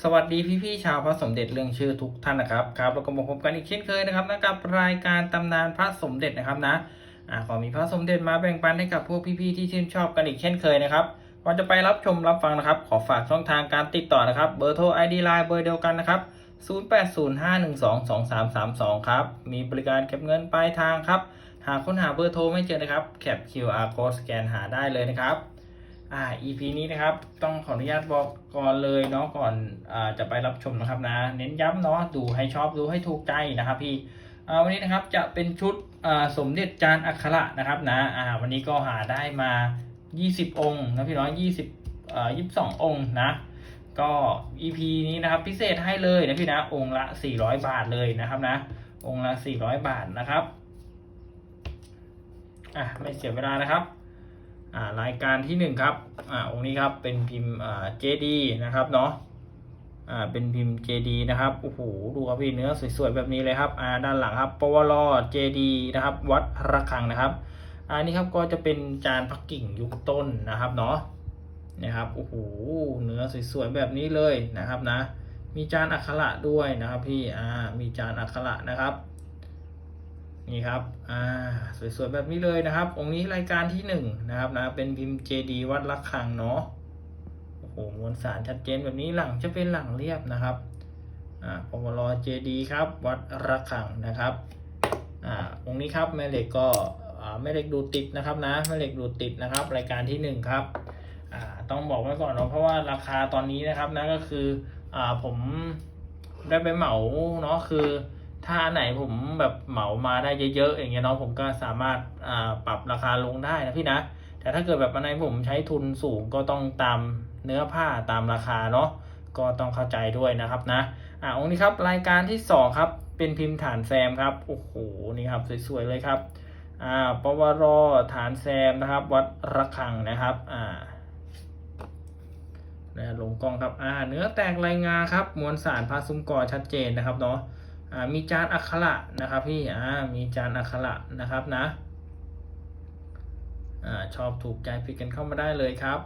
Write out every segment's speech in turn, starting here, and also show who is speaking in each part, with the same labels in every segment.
Speaker 1: สวัสดีพี่ๆชาวพระสมเด็จเรื่องชื่อทุกท่านนะครับครับแล้วก็มาพบกันอีกเช่นเคยนะครับนะกับรายการตำนานพระสมเด็จนะครับนะอ่าขอมีพระสมเด็จมาแบ่งปันให้กับพวกพี่ๆที่ชื่นชอบกันอีกเช่นเคยนะครับก่อนจะไปรับชมรับฟังนะครับ ขอฝากช่องทางการติดต่อนะครับเบอร์โทร ID Line เบอร์เดียวกันนะครับ 0805122332 ครับ มีบริการเก็บเงินปลายทางครับ หากค้นหาเบอร์โทรไม่เจอนะครับแคป QR code สแกนหาได้เลยนะครับ อ่า EP นี้นะครับต้องขออนุญาตบอกก่อนเลยเนาะก่อนอ่าจะไปรับชมนะครับนะ เน้นย้ำเนาะดูให้ชอบดูให้ถูกใจนะครับพี่อ่าวันนี้นะครับจะเป็นชุดอ่าสมเด็จจานอักขระนะครับนะอ่าวันนี้ก็หาได้มา 20 องค์นะพี่น้อย20อ่า22 องค์นะก็ EP นี้นะครับพิเศษให้เลยนะพี่นะองค์ละ 400 บาทเลยนะครับนะ องค์ละ 400 บาทนะครับอะไม่เสียเวลานะครับ รายการที่หนึ่งครับอ่าองค์นี้ครับเป็นพิมพ์อ่า JD นะครับเนาะอ่าเป็นพิมพ์ JD นะครับโอ้โหดูครับพี่เนื้อสวยๆแบบนี้เลยครับอ่าด้านหลังครับปวล JD นะครับ วัดระฆังนะครับอันนี้ครับก็จะเป็นจานพักกิ่งยุคต้นนะครับเนาะนะครับโอ้โหเนื้อสวยๆแบบนี้เลยนะครับนะ มีจานอักขระด้วยนะครับพี่อ่ามีจานอักขระนะครับ นี่ครับอ่าสวยๆแบบนี้เลยนะครับ องค์นี้รายการที่หนึ่งนะครับนะเป็นพิมพ์ JD วัดระฆังเนาะโอ้โหมวลสารชัดเจนแบบนี้หลังจะเป็นหลังเรียบนะครับอ่าปวล JD ครับ วัดระฆังนะครับอ่าองค์นี้ครับแม่เหล็กก็อ่าแม่เหล็กดูติดนะครับนะแม่เหล็กดูติดนะครับ รายการที่หนึ่งครับอ่าต้องบอกไว้ก่อนเนาะเพราะว่าราคาตอนนี้นะครับนะก็คืออ่าผมได้ไปเหมาเนาะคือ ถ้าไหนผมแบบเหมามาได้เยอะๆอย่างเงี้ยเนาะผมก็สามารถอ่าปรับราคาลงได้นะพี่นะ แต่ถ้าเกิดแบบอันไหนผมใช้ทุนสูงก็ต้องตามเนื้อผ้าตามราคาเนาะก็ต้องเข้าใจด้วยนะครับนะอ่าองค์นี้ครับรายการที่สองครับ เป็นพิมพ์ฐานแซมครับโอ้โหนี่ครับสวยๆเลยครับอ่าปวรฐานแซมนะครับ วัดระฆังนะครับอ่านะลงกล้องครับอ่าเนื้อแตกลายงาครับ มวลสารพาซุ้มกอชัดเจนนะครับเนาะอ่า มีจานอักขระนะครับพี่อ่ามีจานอักขระนะครับนะอ่าชอบถูกใจพิกกันเข้ามาได้เลยครับ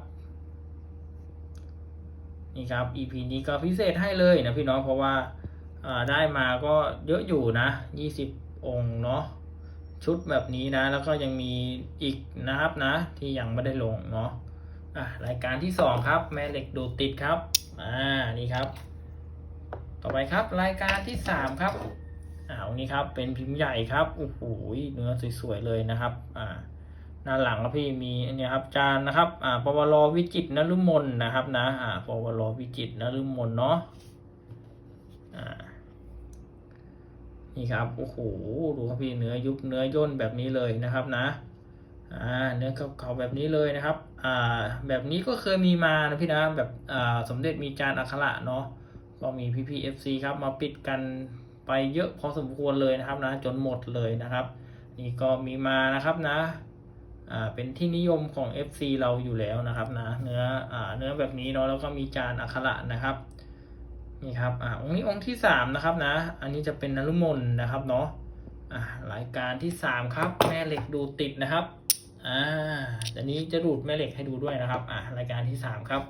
Speaker 1: นี่ครับ EP นี้ก็พิเศษให้เลยนะพี่น้องเพราะว่าได้มาก็เยอะอยู่นะ 20 องค์เนาะชุดแบบนี้นะ แล้วก็ยังมีอีกนะครับนะ ที่ยังไม่ได้ลงเนาะอะรายการที่สองครับ แม่เหล็กดูดติดครับ อ่า นี่ครับ ต่อไปครับรายการที่สามครับอ่าวันนี้ครับเป็นพิมพ์ใหญ่ครับโอ้โหเนื้อสวยๆเลยนะครับอ่าหน้าหลังครับพี่มีอันนี้ครับจานนะครับอ่าปวโรวิจิตรนฤมลนะครับนะอ่าปวโรวิจิตรนฤมลเนาะอ่านี่ครับโอ้โหดูครับพี่เนื้อยุบเนื้อย่นแบบนี้เลยนะครับนะอ่าเนื้อเก่าๆแบบนี้เลยนะครับอ่าแบบนี้ก็เคยมีมานะพี่นะแบบอ่าสมเด็จมีจานอักขระเนาะ ก็มีพี่พีเอฟซีครับมาปิดกันไปเยอะพอสมควรเลยนะครับนะจนหมดเลยนะครับ นี่ก็มีมานะครับนะอ่าเป็นที่นิยมของ FC เราอยู่แล้วนะครับนะเนื้ออ่าเนื้อแบบนี้เนาะแล้วก็มีจานอักขระนะครับนี่ครับอ่าองค์นี้องค์ที่สามนะครับนะ อันนี้จะเป็นนรุมนนะครับเนาะอ่ารายการที่สามครับ แม่เหล็กดูติดนะครับอ่าแต่นี้จะดูดแม่เหล็กให้ดูด้วยนะครับอ่ารายการที่สามครับ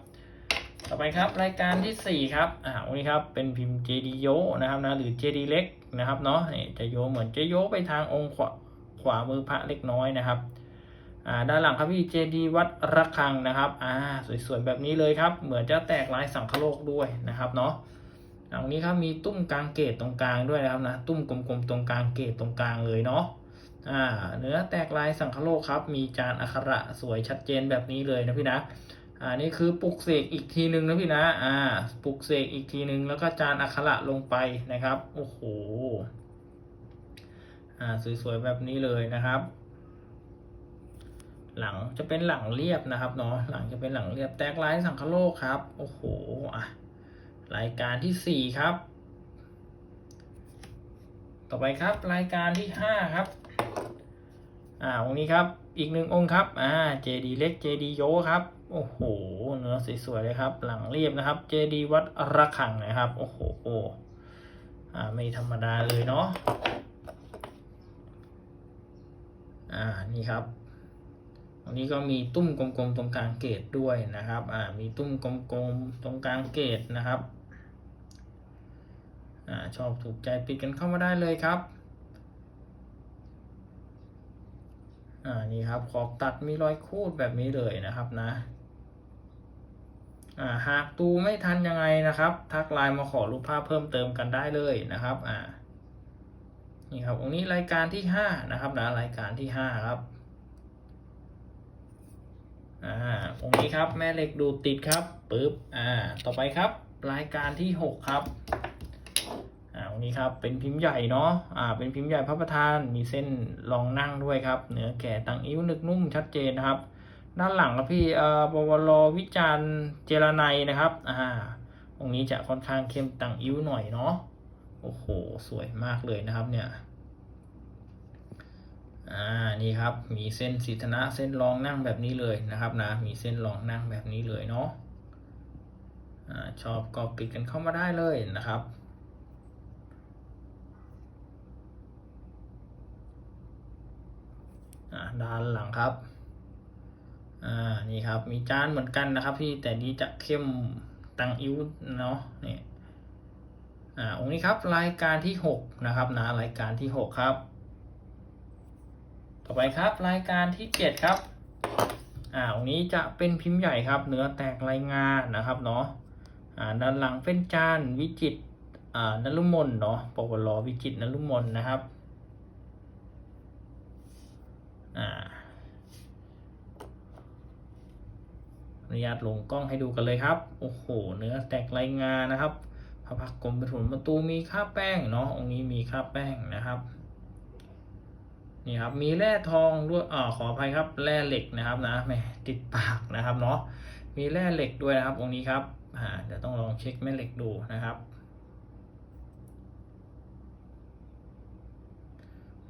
Speaker 1: ต่อไปครับรายการที่ 4 ครับอ่าวันนี้ครับเป็นพิมพ์ JD โยนะครับนะหรือ JD เล็กนะครับเนาะนี่จะโยเหมือนจะโยไปทางองค์ขวาขวามือพระเล็กน้อยนะครับอ่าด้านหลังครับพี่ JD วัดระฆังนะครับอ่าสวยๆแบบนี้เลยครับ เหมือนจะแตกลายสังคโลกด้วยนะครับเนาะหลังนี้ครับมีตุ้มกลางเกตตรงกลางด้วยนะครับนะตุ้มกลมๆตรงกลางเกตตรงกลางเลยเนาะอ่าเนื้อแตกลายสังคโลกครับ มีจานอักขระสวยชัดเจนแบบนี้เลยนะพี่นะ อ่านี่คือปลุกเสกอีกทีหนึ่งนะพี่นะ อ่า ปลุกเสกอีกทีหนึ่งแล้วก็จานอักขระลงไปนะครับ โอ้โห อ่า สวยๆแบบนี้เลยนะครับ หลังจะเป็นหลังเรียบนะครับเนาะ หลังจะเป็นหลังเรียบแตกลายสังคโลกครับ โอ้โห อะ รายการที่สี่ครับ ต่อไปครับ รายการที่ห้าครับ อ่า องค์นี้ครับ อีกหนึ่งองค์ครับ อ่า เจดีเล็ก เจดีโยครับ โอ้โห เนื้อสวยๆเลยครับ หลังเรียบนะครับ เจดีวัดระฆังนะครับ โอ้โหอ่าไม่ธรรมดาเลยเนาะ อ่า นี่ครับตรงนี้ก็มีตุ้มกลมๆตรงกลางเกตด้วยนะครับ อ่า มีตุ้มกลมๆตรงกลางเกตนะครับ อ่า ชอบถูกใจปิดกันเข้ามาได้เลยครับอ่านี่ครับขอบตัดมีรอยคูดแบบนี้เลยนะครับนะ หากดูไม่ทันยังไงนะครับ ทักไลน์มาขอรูปภาพเพิ่มเติมกันได้เลยนะครับอ่านี่ครับองนี้รายการที่ห้านะครับนะรายการที่ห้าครับอ่าองนี้ครับแม่เหล็กดูติดครับปึ๊บอ่าต่อไปครับ รายการที่หกครับอ่าองนี้ครับเป็นพิมพ์ใหญ่เนาะอ่าเป็นพิมพ์ใหญ่พระประธานมีเส้นรองนั่งด้วยครับเนื้อแก่ตังอิ้วนึกนุ่มชัดเจนนะครับ ด้านหลังครับพี่เอ่อปวรวิจารณ์เจรไนยนะครับอ่าองนี้จะค่อนข้างเข้มตังอิ้วหน่อยเนาะโอ้โหสวยมากเลยนะครับเนี่ยอ่านี่ครับมีเส้นสีธนะเส้นรองนั่งแบบนี้เลยนะครับนะมีเส้นรองนั่งแบบนี้เลยเนาะอ่าชอบก็ปิดกันเข้ามาได้เลยนะครับอ่าด้านหลังครับ อ่านี่ครับ มีจานเหมือนกันนะครับ พี่แต่นี้จะเข้มตังอิ้วเนาะนี่อ่าองค์นี้ครับรายการที่หกนะครับนะรายการที่หกครับ ต่อไปครับรายการที่เจ็ดครับอ่าตรงนี้จะเป็นพิมพ์ใหญ่ครับ เนื้อแตกรายงานนะครับเนาะอ่าด้านหลังเป็นจานวิจิตอ่านลุมนเนาะปวลวิจิตนลุมนนะครับอ่า อนุญาตลงกล้องให้ดูกันเลยครับ โอ้โห เนื้อแตกรายงานนะครับพระพักกรมประถุนประตูมีค่าแป้งเนาะ องค์นี้มีค่าแป้งนะครับ นี่ครับ มีแร่ทองด้วยอ่าขออภัยครับ แร่เหล็กนะครับนะแหมติดปากนะครับเนาะ มีแร่เหล็กด้วยนะครับ องค์นี้ครับ อ่า เดี๋ยวต้องลองเช็คแม่เหล็กดูนะครับ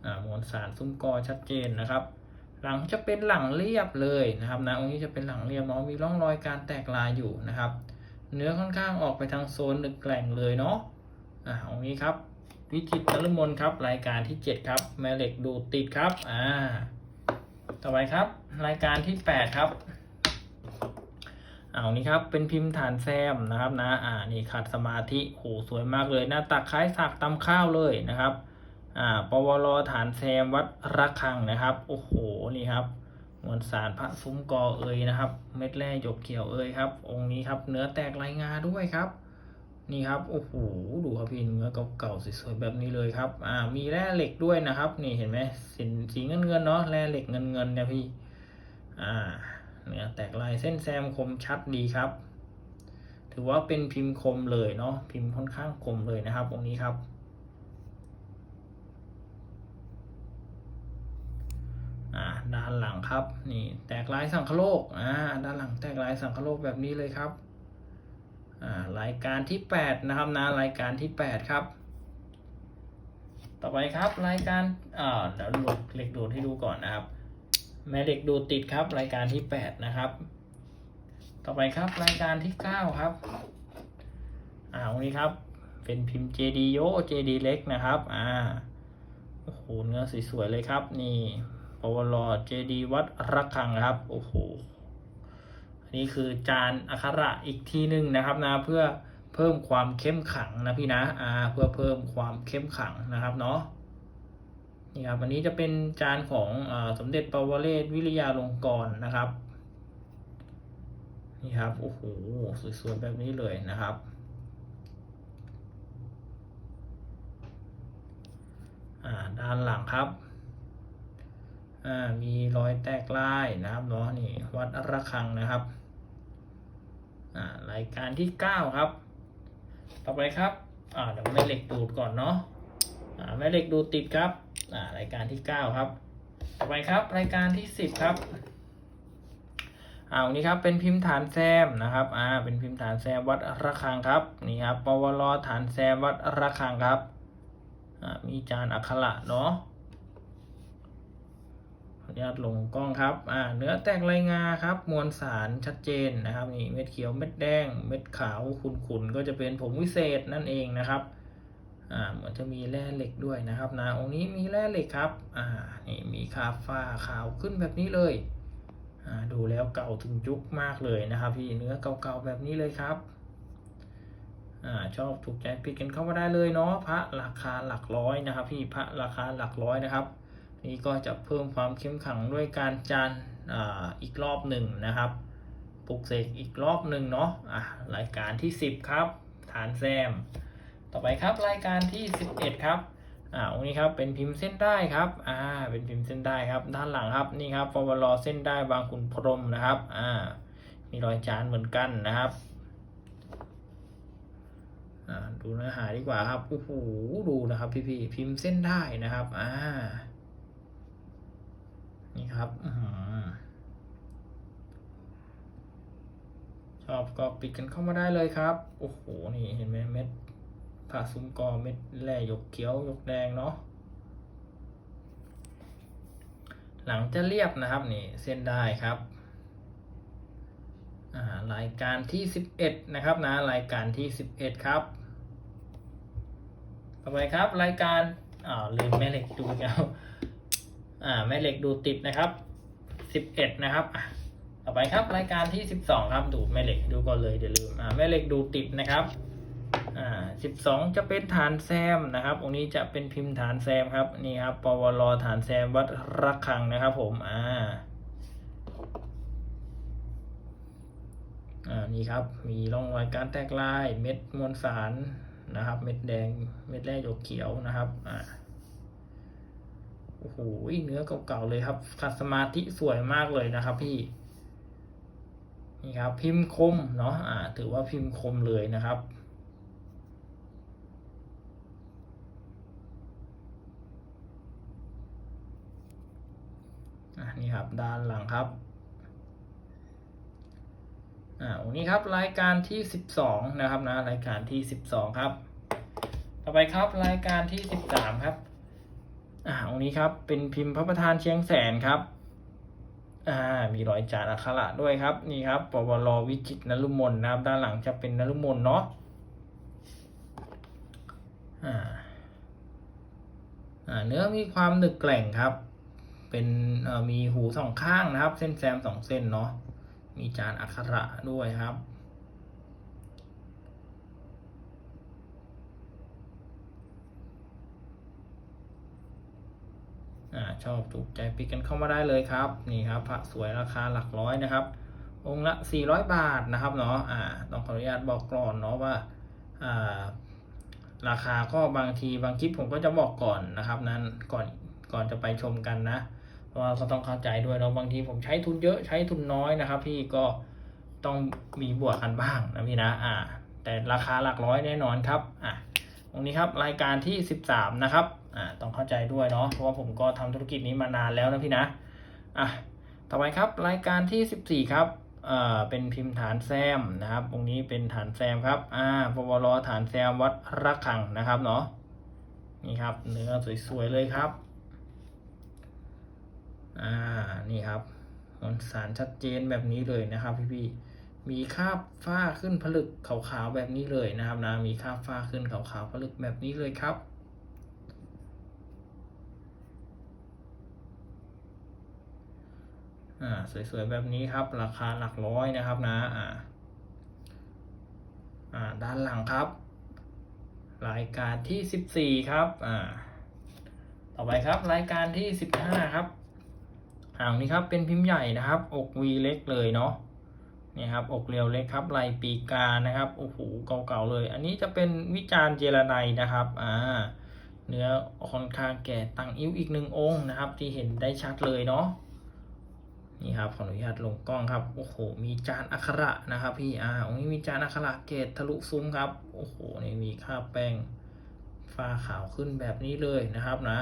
Speaker 1: อ่ามวลสารซุ้มกอชัดเจนนะครับ หลังจะเป็นหลังเรียบเลยนะครับนะองค์นี้จะเป็นหลังเรียบเนาะมีร่องรอยการแตกลายอยู่นะครับ เนื้อค่อนข้างออกไปทางโซนนึกแกล่งเลยเนาะอ่าองค์นี้ครับวิจิตรนฤมลครับ รายการที่ 7 ครับ แม่เหล็กดูดติดครับอ่าต่อไปครับ รายการที่ 8 ครับเอานี้ครับเป็นพิมพ์ฐานแซมนะครับนะอ่านี่ขัดสมาธิโหสวยมากเลยหน้าตักคล้ายสักตำข้าวเลยนะครับ อ่าปวรฐานแซมวัดระฆังนะครับ โอ้โห นี่ครับมวลสารพระซุ้มกอเอยนะครับ เม็ดแร่หยกเขียวเอยครับ องค์นี้ครับ เนื้อแตกลายงาด้วยครับ นี่ครับ โอ้โห ดูครับพี่เนื้อเก่าๆสวยๆแบบนี้เลยครับ อ่า มีแร่เหล็กด้วยนะครับ นี่เห็นไหมสีสีเงินเงินเนาะ แร่เหล็กเงินเงินเนี่ยพี่ อ่า เนื้อแตกลายเส้นแซมคมชัดดีครับ ถือว่าเป็นพิมพ์คมเลยเนาะ พิมพ์ค่อนข้างคมเลยนะครับ องค์นี้ครับ อ่า ด้านหลังครับ นี่แตกลายสังคโลกอ่าด้านหลังแตกลายสังคโลกแบบนี้เลยครับอ่ารายการที่ 8 นะครับนะรายการที่ 8 ครับ ต่อไปครับรายการอ่าเดี๋ยวดูเหล็กดูดให้ดูก่อนนะครับ แม่เหล็กดูดติดครับ รายการที่ 8 นะครับ ต่อไปครับรายการที่ 9 ครับอ่าตรงนี้ครับเป็นพิมพ์ JD โย JD เล็กนะครับ อ่า โอ้โห เนื้อสวยๆเลยครับ นี่ วล JD วัดระฆังครับ โอ้โห อันนี้คือจานอักขระอีกทีหนึ่งนะครับนะเพื่อเพิ่มความเข้มขังนะพี่นะอ่าเพื่อเพิ่มความเข้มขังนะครับเนาะนี่ครับอันนี้จะเป็นจานของอสมเด็จปวเรศวิริยาลงกรนะครับนี่ครับโอ้โหสวยๆแบบนี้เลยนะครับด้านหลังครับ มีรอยแตกลายนะครับเนาะนี่วัดระฆังนะครับรายการที่เก้าครับ ต่อไปครับอ่าเดี๋ยวแม่เหล็กดูดก่อนเนาะแม่เหล็กดูดติดครับรายการที่เก้าครับ ต่อไปครับรายการที่สิบครับอ่าวันนี้ครับเป็นพิมพ์ฐานแซมนะครับอ่าเป็นพิมพ์ฐานแซมวัดระฆังครับนี่ครับปวรฐานแซมวัดระฆังครับอ่ามีจานอักขระเนาะ ญาตลงกล้องครับอ่าเนื้อแตกลายงาครับ มวลสารชัดเจนนะครับนี่เม็ดเขียวเม็ดแดง เม็ดขาวขุ่นๆก็จะเป็นผงวิเศษนั่นเองนะครับอ่าเหมือนจะมีแร่เหล็กด้วยนะครับนะองค์นี้มีแร่เหล็กครับอ่านี่มีคาฟ้าขาวขึ้นแบบนี้เลยอ่าดูแล้วเก่าถึงยุคมากเลยนะครับพี่เนื้อเก่าๆแบบนี้เลยครับอ่าชอบถูกใจปิดกันเข้ามาได้เลยเนาะพระราคาหลักร้อยนะครับ พี่พระราคาหลักร้อยนะครับ นี่ก็จะเพิ่มความเข้มขังด้วยการจานอีกรอบหนึ่งนะครับปลุกเสกอีกรอบหนึ่งเนาะอะรายการที่ 10 ครับ ฐานแซม ต่อไปครับรายการที่ 11 ครับอ่าองค์นี้ครับเป็นพิมพ์เส้นได้ครับอ่าเป็นพิมพ์เส้นได้ครับ ด้านหลังครับนี่ครับฟอวลอเส้นได้บางขุนพรหมนะครับอ่ามีรอยจานเหมือนกันนะครับอ่าดูเนื้อหาดีกว่าครับโอ้โหดูนะครับ พี่ๆพิมพ์เส้นได้นะครับอ่า นี่ครับอชอบก็ปิดกันเข้ามาได้เลยครับ โอ้โห นี่เห็นไหมเม็ดผ่าซุ้มกอเม็ดแร่ยกเขียวยกแดงเนาะ หลังจะเรียบนะครับนี่เส้นได้ครับรายการที่สิบเอ็ดนะครับนะรายการที่สิบเอ็ดครับ ต่อไปครับรายการอ่าวลืมแม่เหล็กดูแล้ว อ่าแม่เหล็กดูติดนะครับสิบเอ็ดนะครับต่อไปครับรายการที่สิบสองครับดูแม่เหล็กดูก่อนเลยเดี๋ยวลืมอ่าแม่เหล็กดูติดนะครับอ่าสิบสองจะเป็นฐานแซมนะครับองค์นี้จะเป็นพิมพ์ฐานแซมครับนี่ครับปวลฐานแซมวัดระฆังนะครับ ผมอ่าอ่านี่ครับมีร่องรอยการแตกลายเม็ดมวลสารนะครับ เม็ดแดงเม็ดแร่หยกเขียวนะครับอ่า โอ้โหเนื้อเก่าๆเลยครับขัดสมาธิสวยมากเลยนะครับพี่ นี่ครับ พิมพ์คมเนาะอ่า ถือว่าพิมพ์คมเลยนะครับนี่ครับด้านหลังครับอ่าวันนี้ครับรายการที่สิบสองนะครับนะรายการที่สิบสองครับ ต่อไปครับรายการที่สิบสามครับ อ่าองค์นี้ครับเป็นพิมพ์พระประธานเชียงแสนครับอ่ามีรอยจานอักขระด้วยครับนี่ครับปวรวิจิตนรุมนนะครับด้านหลังจะเป็นนรุมนเนาะอ่าอ่าเนื้อมีความหนึกแกร่งครับ เป็นเอ่อมีหูสองข้างนะครับ เส้นแซมสองเส้นเนาะมีจานอักขระด้วยครับ อ่าชอบถูกใจปิดกันเข้ามาได้เลยครับ นี่ครับพระสวยราคาหลักร้อยนะครับ องค์ละ 400 บาทนะครับเนาะอ่าต้องขออนุญาตบอกก่อนเนาะว่าอ่าราคาก็บางทีบางคลิปผมก็จะบอกก่อนนะครับ นั้นก่อนก่อนจะไปชมกันนะเพราะว่าก็ต้องเข้าใจด้วยเนาะบางทีผมใช้ทุนเยอะใช้ทุนน้อยนะครับ พี่ก็ต้องมีบวกกันบ้างนะพี่นะอ่า แต่ราคาหลักร้อยแน่นอนครับอะตรงนี้ครับรายการที่ 13 นะครับ อ่าต้องเข้าใจด้วยเนาะเพราะว่าผมก็ทำธุรกิจนี้มานานแล้วนะพี่นะอะต่อไปครับรายการที่ 14 ครับอ่าเป็นพิมพ์ฐานแซมนะครับ ตรงนี้เป็นฐานแซมครับอ่าปวรฐานแซมวัดระฆังนะครับเนาะนี่ครับเนื้อสวยๆเลยครับอ่านี่ครับมวลสารชัดเจนแบบนี้เลยนะครับพี่ๆมีคราบฝ้าขึ้นผลึกขาวๆแบบนี้เลยนะครับนะมีคราบฝ้าขึ้นขาวๆผลึกแบบนี้เลยครับ อ่าสวยๆแบบนี้ครับ ราคาหลักร้อยนะครับนะอ่าอ่าด้านหลังครับ รายการที่สิบสี่ครับอ่าต่อไปครับรายการที่สิบห้าครับอ่างนี้ครับเป็นพิมพ์ใหญ่นะครับ อกวีเล็กเลยเนาะนี่ครับอกเรียวเล็กครับลายปีกานะครับโอ้โหเก่าๆเลย อันนี้จะเป็นวิจารณ์เจรไนนะครับอ่าเนื้อค่อนข้างแก่ตังอิ้วอีกหนึ่งองค์นะครับ ที่เห็นได้ชัดเลยเนาะ นี่ครับขออนุญาตลงกล้องครับโอ้โหมีจานอักขระนะครับพี่อ่าองค์นี้มีจานอักขระเกตทะลุซุ้มครับโอ้โหนี่มีคราแป้งฝ้าขาวขึ้นแบบนี้เลยนะครับนะ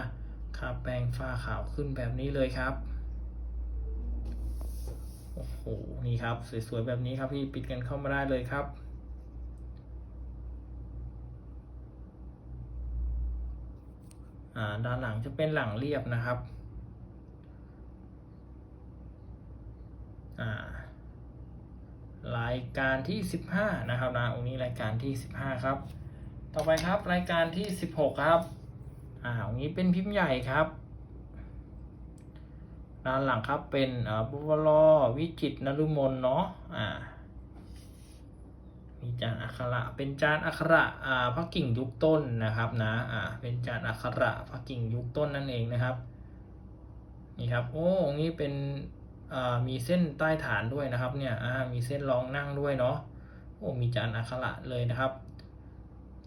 Speaker 1: คราแป้งฝ้าขาวขึ้นแบบนี้เลยครับโอ้โหนี่ครับสวยๆแบบนี้ครับพี่ปิดกันเข้ามาได้เลยครับอ่าด้านหลังจะเป็นหลังเรียบนะครับ อ่า รายการที่สิบห้านะครับนะองค์นี้รายการที่สิบห้าครับ ต่อไปครับรายการที่สิบหกครับอ่าองค์นี้เป็นพิมพ์ใหญ่ครับด้านหลังครับเป็นอ่าบุวลวิจิตนรุมนเนาะอ่ามีจานอักระเป็นจานอักระอ่าพระกิ่งยุคต้นนะครับนะอ่าเป็นจานอักระพระกิ่งยุคต้นนั่นเองนะครับนี่ครับโอ้องนี้เป็น มีเส้นใต้ฐานด้วยนะครับเนี่ยมีเส้นรองนั่งด้วยเนาะโอ้มีจานอักขระเลยนะครับ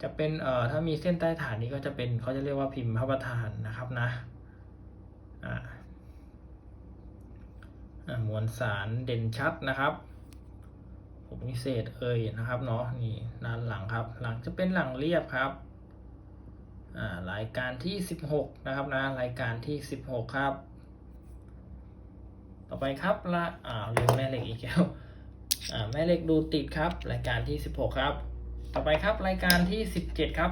Speaker 1: จะเป็นเอ่อถ้ามีเส้นใต้ฐานนี้ก็จะเป็นเขาจะเรียกว่าพิมพ์พระประธานนะครับนะอ่ามวลสารเด่นชัดนะครับผมนิเศษเอ่ยนะครับเนาะนี่ด้านหลังครับ หลังจะเป็นหลังเรียบครับอ่ารายการที่สิบหกนะครับนะรายการที่สิบหกครับ ต่อไปครับละอ่าเรียงแม่เหล็กอีกแล้วอ่าแม่เหล็กดูติดครับ รายการที่สิบหกครับ ต่อไปครับรายการที่สิบเจ็ดครับ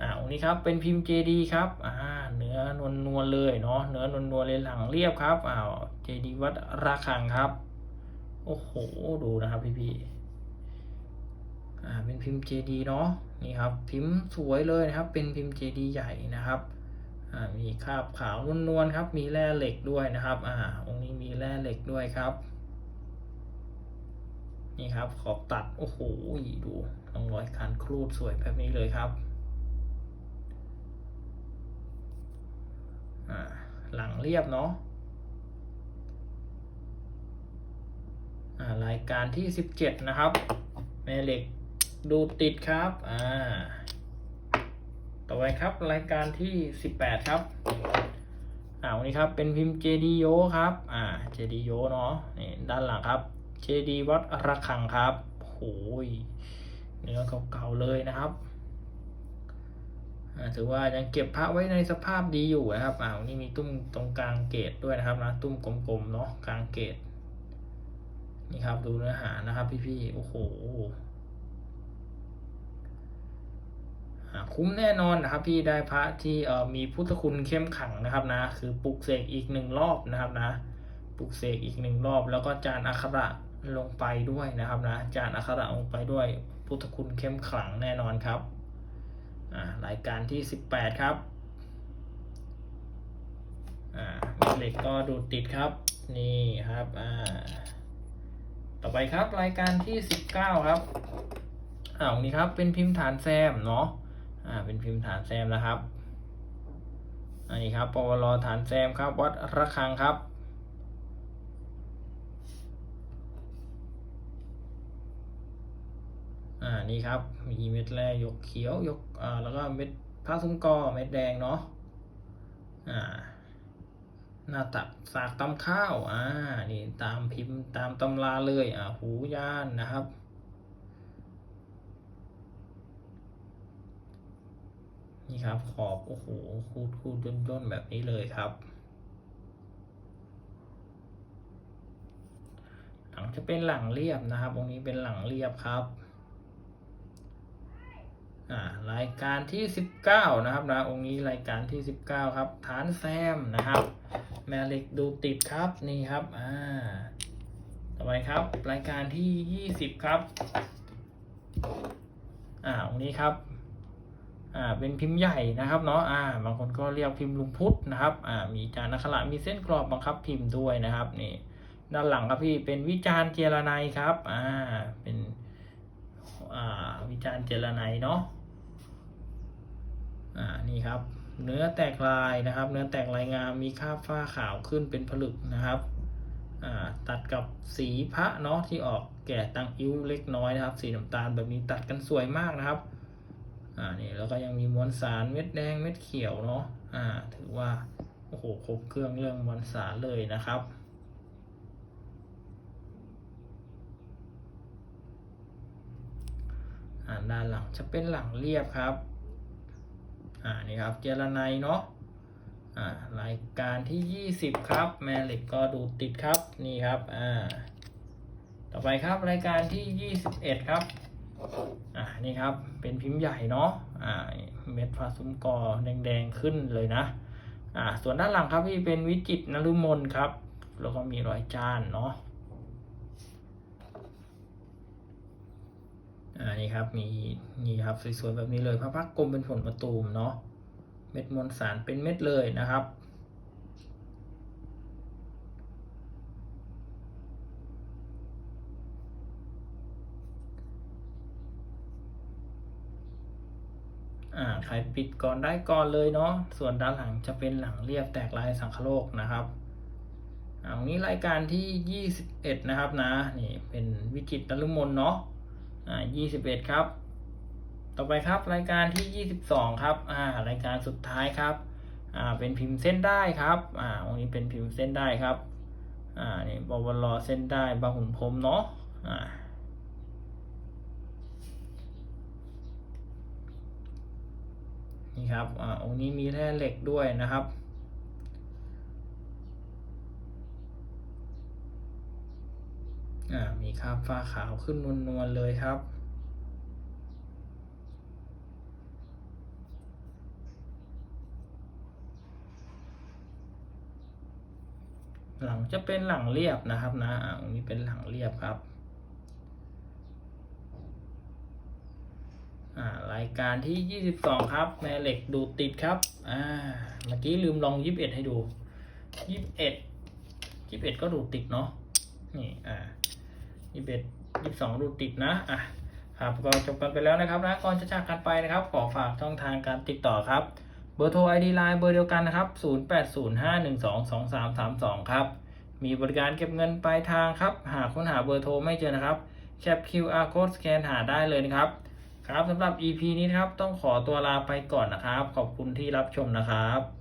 Speaker 1: อ่าองค์นี้ครับเป็นพิมพ์ JD ครับอ่าเนื้อนวลนวลเลยเนาะเนื้อนวลนวลเลยหลังเรียบครับอ้าว JD วัดระฆังครับ โอ้โหดูนะครับพี่พี่ๆอ่าเป็นพิมพ์ JD เนาะนี่ครับพิมพ์สวยเลยนะครับ เป็นพิมพ์ JD ใหญ่นะครับ มีคราบขาวนวลๆครับ มีแร่เหล็กด้วยนะครับอ่าองค์นี้มีแร่เหล็กด้วยครับ นี่ครับขอบตัดโอ้โหดูร่องรอยการครูดสวยแบบนี้เลยครับอ่าหลังเรียบเนาะอ่ารายการที่สิบเจ็ดนะครับ แม่เหล็กดูติดครับ อ่า ต่อไปครับรายการที่สิบแปดครับอ่าวันนี้ครับเป็นพิมพ์ JD โยครับอ่า JD โยเนาะนี่ด้านหลังครับ JD วัดระฆังครับโอ้ยเนื้อเก่าๆเลยนะครับอ่าถือว่ายังเก็บพระไว้ในสภาพดีอยู่นะครับอ่าวันนี้มีตุ้มตรงกลางเกตด้วยนะครับนะตุ้มกลมๆเนาะกลางเกตนี่ครับดูเนื้อหานะครับพี่ๆโอ้โหอ่า คุ้มแน่นอนนะครับพี่ได้พระที่เมีพุทธคุณเข้มขังนะครับนะ คือปลุกเสกอีกหนึ่งรอบนะครับนะปลุกเสกอีกหนึ่งรอบ แล้วก็จานอักขระลงไปด้วยนะครับนะ จานอักขระลงไปด้วย พุทธคุณเข้มขลังแน่นอนครับรายการที่สิบแปดครับอ่าเหล็กก็ดูดติดครับ นี่ครับต่อไปครับรายการที่สิบเก้าครับอ่าตรงนี้ครับเป็นพิมพ์ฐานแซมเนาะ อ่าเป็นพิมพ์ฐานแซมนะครับอันนี้ครับปวลฐานแซมครับ วัดระฆังครับอ่านี่ครับมีเม็ดแร่ยกเขียวยกอ่าแล้วก็เม็ดผ้าซุ้มกอเม็ดแดงเนาะอ่าหน้าตักสากตำข้าวอ่านี่ตามพิมพ์ตามตำราเลยอ่าหูย่านนะครับ นี่ครับ ขอบ โอ้โห คูดคูดย่นๆแบบนี้เลยครับ หลังจะเป็นหลังเรียบนะครับ ตรงนี้เป็นหลังเรียบครับอ่ารายการที่สิบเก้านะครับนะองค์นี้รายการที่สิบเก้าครับ ฐานแซมนะครับ แม่เหล็กดูติดครับนี่ครับอ่าต่อไปครับ รายการที่ยี่สิบครับอ่าองค์นี้ครับ อ่าเป็นพิมพ์ใหญ่นะครับเนาะอ่าบางคนก็เรียกพิมพ์ลุงพุทธนะครับอ่ามีจานอักขระมีเส้นกรอบบังคับพิมพ์ด้วยนะครับนี่ด้านหลังครับพี่เป็นวิจารณ์เจรไนยครับอ่าเป็นอ่าวิจารณ์เจรไนยเนาะอ่านี่ครับ เนื้อแตกลายนะครับ เนื้อแตกลายงามมีคราบฝ้าขาวขึ้นเป็นผลึกนะครับอ่าตัดกับสีพระเนาะที่ออกแก่ตังอิ้วเล็กน้อยนะครับ สีน้ำตาลแบบนี้ตัดกันสวยมากนะครับ อ่านี่แล้วก็ยังมีมวลสารเม็ดแดงเม็ดเขียวเนาะอ่าถือว่าโอ้โหครบเครื่องเรื่องมวลสารเลยนะครับอ่าด้านหลังจะเป็นหลังเรียบครับอ่านี่ครับเจรไนยเนาะอ่ารายการที่ยี่สิบครับ แม่เหล็กก็ดูติดครับนี่ครับอ่าต่อไปครับรายการที่ยี่สิบเอ็ดครับ อ่านี่ครับ เป็นพิมพ์ใหญ่เนาะอ่าเม็ดฟ้าซุ้มกอแดงๆขึ้นเลยนะอ่าส่วนด้านหลังครับพี่เป็นวิจิตรนฤมลครับ แล้วก็มีรอยจานเนาะอ่านี่ครับมีนี่ครับสวยๆแบบนี้เลยพระพักกลมเป็นผลประตูมเนาะเม็ดมวลสารเป็นเม็ดเลยนะครับ อ อ่าใครปิดก่อนได้ก่อนเลยเนาะส่วนด้านหลังจะเป็นหลังเรียบแตกลายสังคโลกนะครับอันนี้รายการที่ 21 นะครับนะนี่เป็นวิจิตรนฤมลเนาะอ่า21 ครับ ต่อไปครับรายการที่ 22 ครับอ่ารายการสุดท้ายครับอ่าเป็นพิมพ์เส้นได้ครับอ่าวันนี้เป็นพิมพ์เส้นได้ครับอ่านี่บวรเส้นได้บางขุนพรมเนาะอ่า นี่ครับอ่าองค์นี้มีแร่เหล็กด้วยนะครับอ่ามีคราบฟ้าขาวขึ้นนวลๆเลยครับหลังจะเป็นหลังเรียบนะครับนะอ่าองค์นี้เป็นหลังเรียบครับ อ่า รายการที่ 22 ครับแม่เหล็กดูติดครับอ่าเมื่อกี้ลืมลอง 21 ให้ดู 21 21 ก็ดูติดเนาะนี่อ่า21 22 ดูติดนะอะครับก็จบกันไปแล้วนะครับนะก่อนจะจากกันไปนะครับ ขอฝากช่องทางการติดต่อครับ เบอร์โทร ID Line เบอร์เดียวกันนะครับ 0805122332 ครับ มีบริการเก็บเงินปลายทางครับ หากค้นหาเบอร์โทรไม่เจอนะครับแคป QR code สแกนหาได้เลยนะครับ ครับสำหรับ EP นี้นะครับต้องขอตัวลาไปก่อนนะครับ ขอบคุณที่รับชมนะครับ